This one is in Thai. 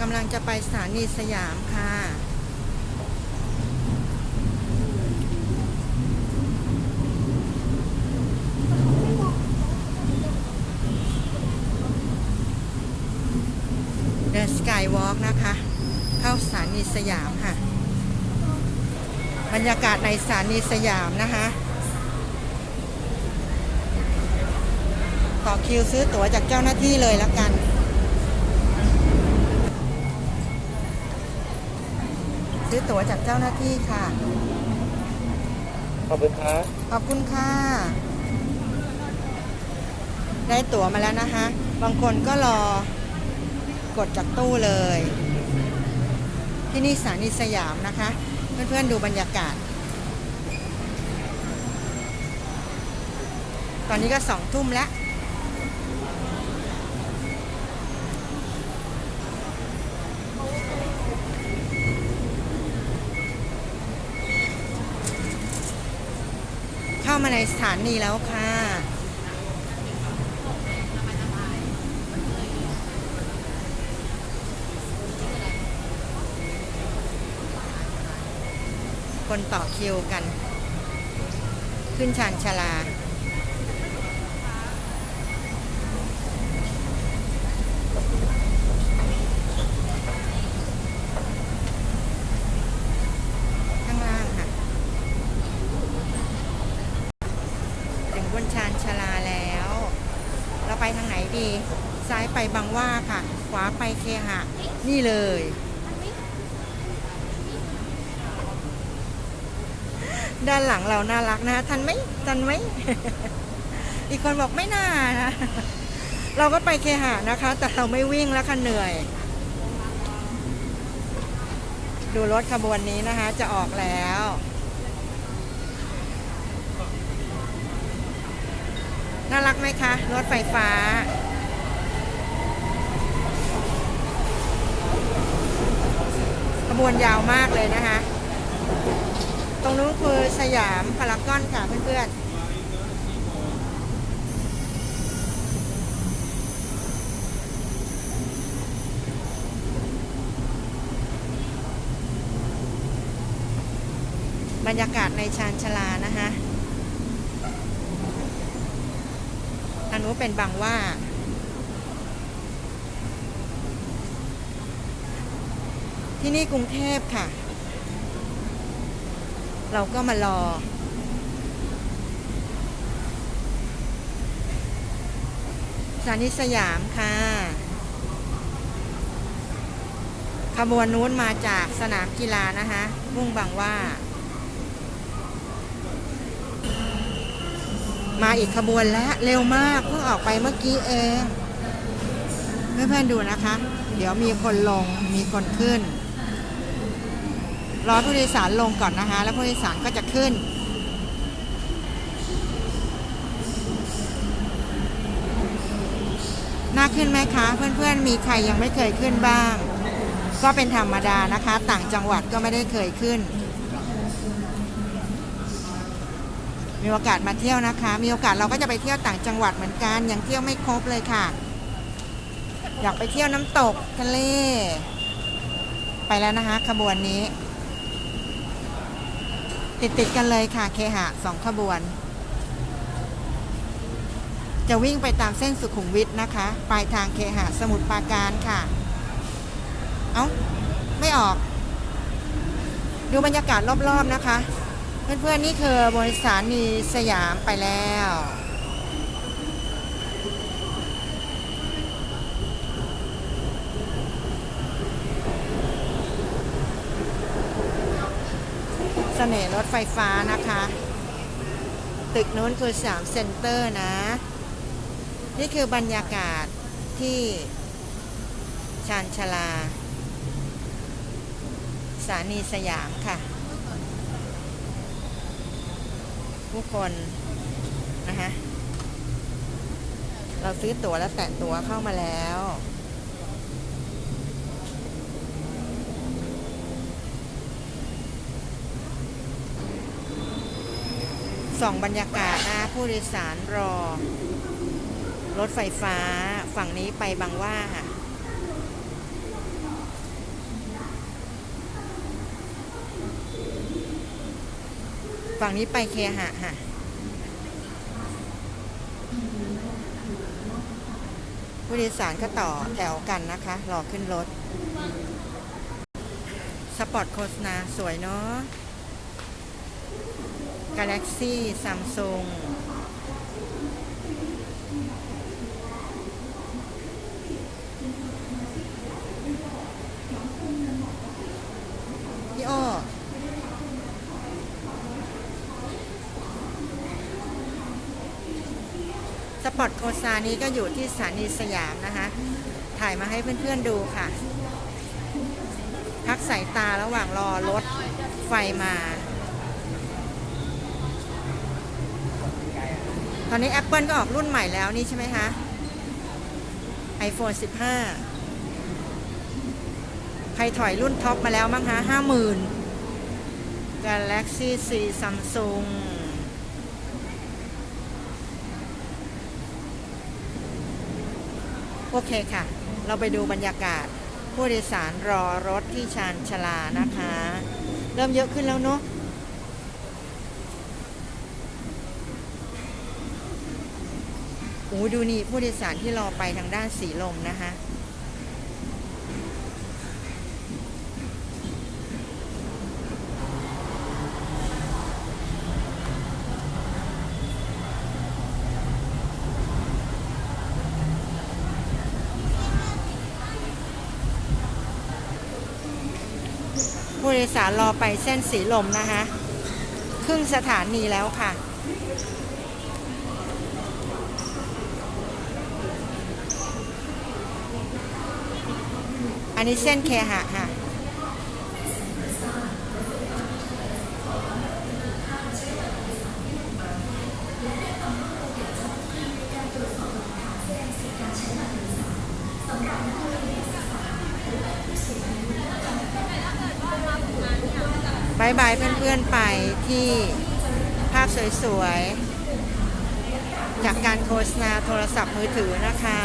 กำลังจะไปสถานีสยามค่ะเดินสกายวอล์กนะคะ เข้าสถานีสยามค่ะ บรรยากาศในสถานีสยามนะคะ ต่อคิวซื้อตั๋วจากเจ้าหน้าที่เลยแล้วกัน ซื้อตั๋วจากเจ้าหน้าที่ค่ะ ขอบคุณครับ ขอบคุณค่ะ ได้ตั๋วมาแล้วนะคะ บางคนก็รอกดจากตู้เลย ที่นี่สถานีสยามนะคะ เพื่อนๆดูบรรยากาศ ตอนนี้ก็สองทุ่มแล้ว เข้ามาใน สถานีแล้วค่ะ คนต่อคิวกัน ขึ้นชานชาลา ข้างล่างค่ะ ถึง บนชานชาลาแล้ว เราไปทางไหนดี ซ้ายไปบางว่าค่ะ ขวาไปเคหะ นี่เลย ด้านหลังเราน่ารักนะ ทันไหมทันไหม อีกคนบอกไม่น่านะ เราก็ไปเคหะนะคะ แต่เราไม่วิ่งแล้วค่ะเหนื่อย ดูรถขบวนนี้นะคะ จะออกแล้ว น่ารักไหมคะ รถไฟฟ้า ขบวนยาวมากเลยนะคะ ตรงนู้นคือสยามพารากอนค่ะเพื่อนๆบรรยากาศในชานชลานะคะ อันนู้นเป็นบางว่า ที่นี่กรุงเทพค่ะ เราก็มารอ สถานีสยามค่ะขบวนนู้นมาจากสนามกีฬานะคะมุ่งบางว่า มาอีกขบวนแล้วเร็วมากเพิ่งออกไปเมื่อกี้เองเพื่อนๆดูนะคะ เดี๋ยวมีคนลงมีคนขึ้น รอผู้โดยสารลงก่อนนะคะ แล้วผู้โดยสารก็จะขึ้น น่าขึ้นไหมคะ เพื่อนๆ มีใครยังไม่เคยขึ้นบ้าง ก็เป็นธรรมดานะคะ ต่างจังหวัดก็ไม่ได้เคยขึ้น มีโอกาสมาเที่ยวนะคะ มีโอกาสเราก็จะไปเที่ยวต่างจังหวัดเหมือนกัน ยังเที่ยวไม่ครบเลยค่ะ อยากไปเที่ยวน้ำตกทะเล ไปแล้วนะคะ ขบวนนี้ ติดติดๆกันเลยค่ะ เคหะสองขบวน จะวิ่งไปตามเส้นสุขุมวิทนะคะ ปลายทางเคหะสมุทรปราการค่ะ เอา้า ไม่ออก ดูบรรยากาศรอบๆนะคะ เพื่อนๆนี่คือบริษัทนีสยามไปแล้วเสน่ห์รถไฟฟ้านะคะ ตึกนู้นคือสามเซ็นเตอร์นะ นี่คือบรรยากาศที่ชานชาลาสถานีสยามค่ะ ผู้คนนะคะเราซื้อตั๋วแล้วแตะตั๋วเข้ามาแล้ว ส่องบรรยากาศนะผู้โดยสารรอ รถไฟฟ้าฝั่งนี้ไปบางว่าค่ะ ฝั่งนี้ไปเคหะค่ะ ผู้โดยสารก็ต่อแถวกันนะคะ รอขึ้นรถ สปอร์ตโฆษณาสวยเนาะ Galaxy Samsung พี่โอ สปอร์ตโคซานี้ก็อยู่ที่สถานีสยามนะคะ ถ่ายมาให้เพื่อนๆดูค่ะ พักสายตาระหว่างรอรถไฟมา ตอนนี้ Apple ก็ออกรุ่นใหม่แล้วนี่ใช่ไหมคะ iPhone 15 ใครถอยรุ่นท็อปมาแล้วมั้งคะ50,000 Galaxy C Samsung โอเคค่ะ เราไปดูบรรยากาศ ผู้โดยสารรอรถที่ชานชาลานะคะ เริ่มเยอะขึ้นแล้วเนาะโอ้ดูนี่ผู้โดยสารที่รอไปทางด้านสีลมนะคะ ผู้โดยสารรอไปเส้นสีลมนะคะครึ่งสถานีแล้วค่ะอันนี้เส้นเคหะค่ะ บายบายเพื่อนๆไปที่ภาพสวยๆ จากการโฆษณาโทรศัพท์มือถือนะคะ